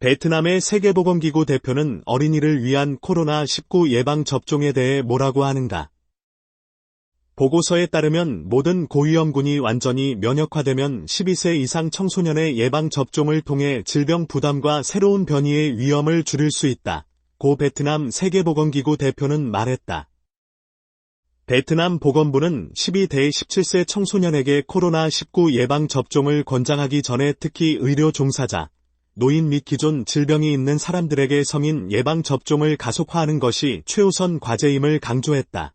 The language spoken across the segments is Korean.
베트남의 세계보건기구 대표는 어린이를 위한 코로나19 예방접종에 대해 뭐라고 하는가? 보고서에 따르면 모든 고위험군이 완전히 면역화되면 12세 이상 청소년의 예방접종을 통해 질병 부담과 새로운 변이의 위험을 줄일 수 있다. 고 베트남 세계보건기구 대표는 말했다. 베트남 보건부는 12대 17세 청소년에게 코로나19 예방접종을 권장하기 전에 특히 의료 종사자, 노인 및 기존 질병이 있는 사람들에게 성인 예방접종을 가속화하는 것이 최우선 과제임을 강조했다.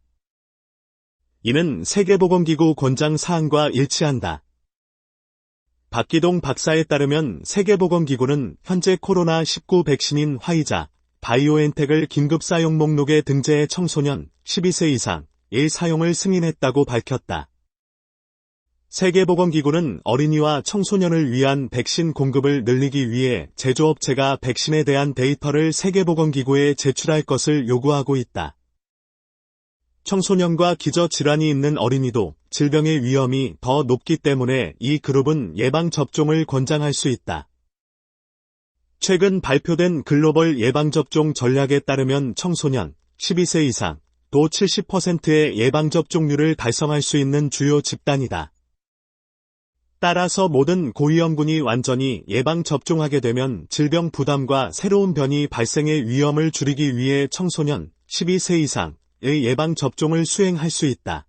이는 세계보건기구 권장 사항과 일치한다. 박기동 박사에 따르면 세계보건기구는 현재 코로나19 백신인 화이자, 바이오엔텍을 긴급 사용 목록에 등재해 청소년 12세 이상 의 사용을 승인했다고 밝혔다. 세계보건기구는 어린이와 청소년을 위한 백신 공급을 늘리기 위해 제조업체가 백신에 대한 데이터를 세계보건기구에 제출할 것을 요구하고 있다. 청소년과 기저질환이 있는 어린이도 질병의 위험이 더 높기 때문에 이 그룹은 예방접종을 권장할 수 있다. 최근 발표된 글로벌 예방접종 전략에 따르면 청소년 12세 이상 도 70%의 예방접종률을 달성할 수 있는 주요 집단이다. 따라서 모든 고위험군이 완전히 예방접종하게 되면 질병 부담과 새로운 변이 발생의 위험을 줄이기 위해 청소년 12세 이상 의 예방접종을 수행할 수 있다.